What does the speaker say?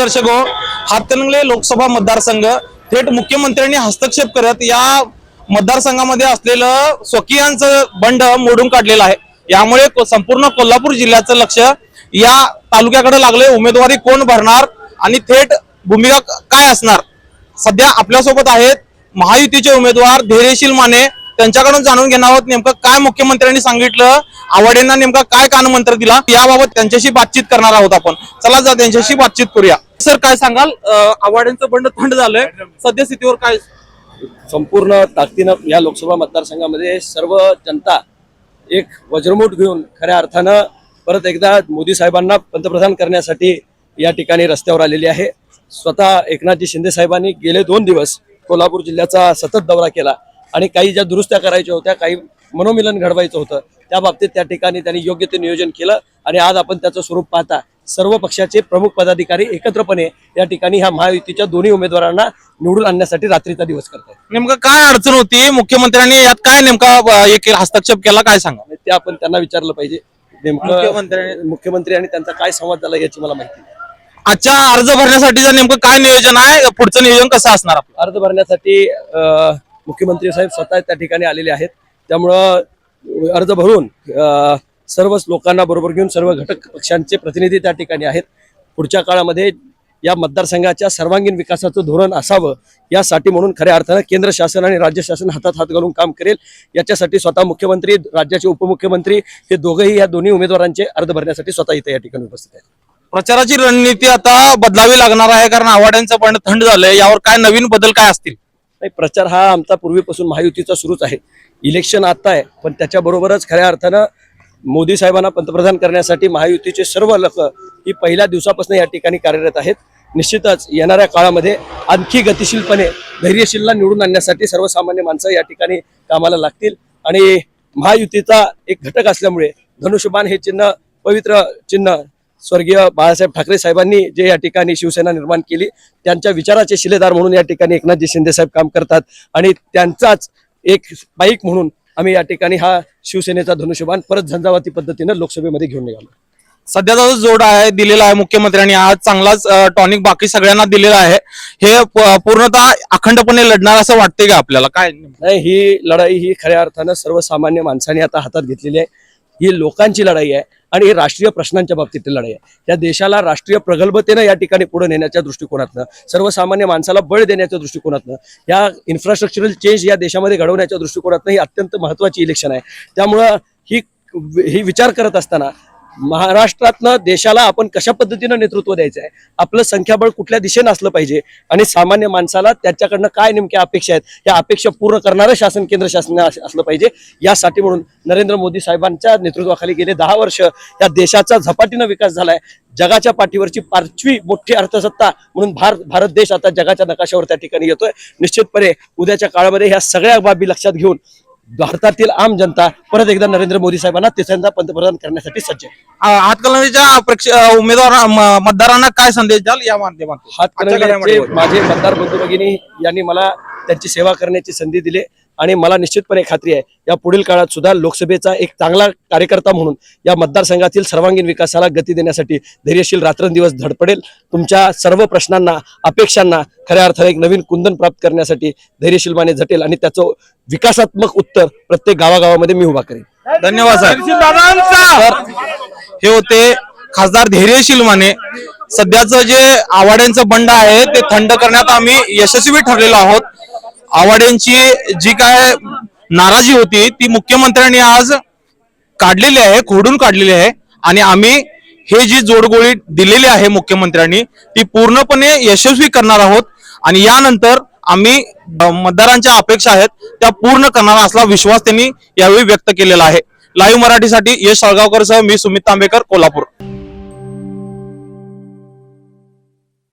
दर्शक हो हातकणंगले लोकसभा मतदारसंघ थेट मुख्यमंत्र्यांनी हस्तक्षेप करत या मतदारसंघामध्ये असलेलं स्वकीयांचं बंड मोडून काढलेलं आहे. यामुळे संपूर्ण कोल्हापूर जिल्ह्याचं लक्ष या तालुक्याकडे लागले उमेदवारी कोण भरणार आणि थेट भूमिका काय असणार? सध्या आपल्यासोबत आहेत महायुतीचे उमेदवार धैर्यशील माने. त्यांच्याकडून जाणून घेणार आहोत नेमकं काय मुख्यमंत्र्यांनी सांगितलं आवडेंना नेमका काय कानमंत्र दिला याबाबत त्यांच्याशी बातचीत करणार आहोत आपण. चला जा त्यांच्याशी बातचीत करूया. सर काय सांगाल? आव्हाडांचं बंड थंड झालंय. सद्यस्थितीवर काय? संपूर्ण ताकदीनं या लोकसभा मतदारसंघामध्ये सर्व जनता एक वज्रमूठ घेऊन खऱ्या अर्थानं परत एकदा मोदी साहेबांना पंतप्रधान करण्यासाठी या ठिकाणी रस्त्यावर आलेली आहे. स्वतः एकनाथजी शिंदे साहेबांनी गेले दोन दिवस कोल्हापूर जिल्ह्याचा सतत दौरा केला आणि काही ज्या दुरुस्त्या करायच्या होत्या काही मनोमिलन घडवायचं होतं त्या बाबतीत त्या ठिकाणी त्यांनी योग्य ते नियोजन केलं आणि आज आपण त्याचं स्वरूप पाहता. सर्व पक्षाचे प्रमुख पदाधिकारी एकत्रपणे या ठिकाणी ह्या महायुतीच्या दोन्ही उमेदवारांना निवडून आणण्यासाठी रात्रीचा दिवस करतात नेमकं काय अडचण होती? मुख्यमंत्र्यांनी यात काय नेमका केलं, हस्तक्षेप केला? काय सांगा? ते आपण त्यांना विचारलं पाहिजे. नेमकं मुख्यमंत्र्यांनी- मुख्यमंत्री आणि त्यांचा काय संवाद झाला याची मला माहिती नाही. आजच्या अर्ज भरण्यासाठीचं नेमकं काय नियोजन आहे पुढचं नियोजन कसं असणार आपलं? अर्ज भरण्यासाठी मुख्यमंत्री साहेब स्वतः त्या ठिकाणी आलेले आहेत. त्यामुळं अर्ज भरून अं, सर्वच लोकांना बरोबर घेऊन सर्व घटक पक्षांचे प्रतिनिधी त्या ठिकाणी आहेत. पुढच्या काळामध्ये या मतदारसंघाच्या सर्वांगीण विकासाचं धोरण असावं यासाठी म्हणून खऱ्या अर्थानं केंद्र शासन आणि राज्य शासन हातात हात घालून काम करेल. याच्यासाठी स्वतः मुख्यमंत्री राज्याचे उपमुख्यमंत्री हे दोघंही या दोन्ही उमेदवारांचे अर्ज भरण्यासाठी स्वतः इथे या ठिकाणी उपस्थित आहेत. प्रचाराची रणनीती आता बदलावी लागणार आहे कारण आवाड्यांचं बंड थंड झालंय. यावर काय नवीन बदल काय असतील? नाही प्रचार हा आमचा पूर्वीपासून महायुतीचा सुरूच आहे. इलेक्शन आता आहे पण त्याच्याबरोबरच खऱ्या अर्थानं मोदी साहेबांना पंतप्रधान करण्यासाठी महायुतीचे सर्व लोक ही पहिल्या दिवसापासून या ठिकाणी कार्यरत आहेत. निश्चितच येणाऱ्या काळामध्ये आणखी गतिशीलपणे धैर्यशीलला निवडून आणण्यासाठी सर्वसामान्य माणसं या ठिकाणी कामाला लागतील. आणि महायुतीचा एक घटक असल्यामुळे धनुष्यबाण हे चिन्ह पवित्र चिन्ह स्वर्गीय बाळासाहेब ठाकरे साहेबांनी जे या ठिकाणी शिवसेना निर्माण केली त्यांच्या विचाराचे शिलेदार म्हणून या ठिकाणी एकनाथजी शिंदे साहेब काम करतात. आणि त्यांचाच एक बाईक म्हणून आम्ही या ठिकाणी हा शिवसेनेचा धनुष्यबाण परत झंझावाती पद्धतीनं लोकसभेमध्ये घेऊन निघालो. सध्याचा जो जोड आहे दिलेला आहे मुख्यमंत्र्यांनी आज चांगलाच टॉनिक बाकी सगळ्यांना दिलेला आहे. हे पूर्णतः अखंडपणे लढणार असं वाटतंय का आपल्याला? काय? नाही ही लढाई ही खऱ्या अर्थानं सर्वसामान्य माणसाने आता हातात घेतलेली आहे. ही लोकांची लढाई आहे आणि ही राष्ट्रीय प्रश्नांच्या बाबतीतली लढाई आहे. या देशाला राष्ट्रीय प्रगल्भतेनं या ठिकाणी पुढे नेण्याच्या दृष्टिकोनातनं सर्वसामान्य माणसाला बळ देण्याच्या दृष्टिकोनातनं या इन्फ्रास्ट्रक्चरल चेंज या देशामध्ये घडवण्याच्या दृष्टिकोनातनं ही अत्यंत महत्वाची इलेक्शन आहे. त्यामुळं ही ही विचार करत असताना महाराष्ट्रातनं देशाला आपण कशा पद्धतीनं नेतृत्व द्यायचं आहे? आपलं संख्याबळ कुठल्या दिशेनं असलं पाहिजे? आणि सामान्य माणसाला त्याच्याकडनं काय नेमक्या अपेक्षा आहेत? या अपेक्षा पूर्ण करणारं शासन केंद्र शासन असलं पाहिजे. यासाठी म्हणून नरेंद्र मोदी साहेबांच्या नेतृत्वाखाली गेले दहा वर्ष या देशाचा झपाटीनं विकास झालाय. जगाच्या पाठीवरची पाचवी मोठी अर्थसत्ता म्हणून भारत भारत देश आता जगाच्या नकाशावर त्या ठिकाणी येतोय. निश्चितपणे उद्याच्या काळामध्ये ह्या सगळ्या बाबी लक्षात घेऊन भारतातील आम जनता परत एकदा नरेंद्र मोदी साहेबांना तिसऱ्यांदा पंतप्रधान करण्यासाठी सज्ज आहे प्रेक्ष- उमेदवार मतदारांना काय संदेश द्याल या माध्यमातून हातकणंगलेचे घडामोडीवर. माझे मतदार बंधू भगिनी यांनी मला त्यांची सेवा करण्याची संधी दिली आणि मला निश्चितपणे खात्री आहे या पुढील काळात सुद्धा लोकसभेचा एक चांगला कार्यकर्ता म्हणून या मतदारसंघातील सर्वांगीण विकासाला गती देण्यासाठी धैर्यशील रात्रंदिवस धडपडेल तुमच्या सर्व प्रश्नांना अपेक्षांना खऱ्या अर्थाने एक नवीन कुंदन प्राप्त करण्यासाठी धैर्यशीलपणे झटेल आणि त्याचं विकासात्मक उत्तर प्रत्येक गावागावामध्ये मी उभा करेन. धन्यवाद साहेब. तर हे होते खासदार धैर्यशील माने. सध्याचं जे आवाड्यांचं बंड आहे ते थंड करण्यात आम्ही यशस्वी ठरलेलो आहोत. आवाड्यांची जी काय नाराजी होती ती मुख्यमंत्र्यांनी आज काढलेली आहे खोडून काढलेली आहे. आणि आम्ही हे जी जोडगोळी दिलेली आहे मुख्यमंत्र्यांनी ती पूर्णपणे यशस्वी करणार आहोत. आणि यानंतर आम्ही मतदारांच्या अपेक्षा आहेत त्या पूर्ण करणार असला विश्वास त्यांनी यावेळी व्यक्त केलेला आहे. लाईव्ह मराठीसाठी यश साळगावकर सह मी सुमित तांबेकर कोल्हापूर.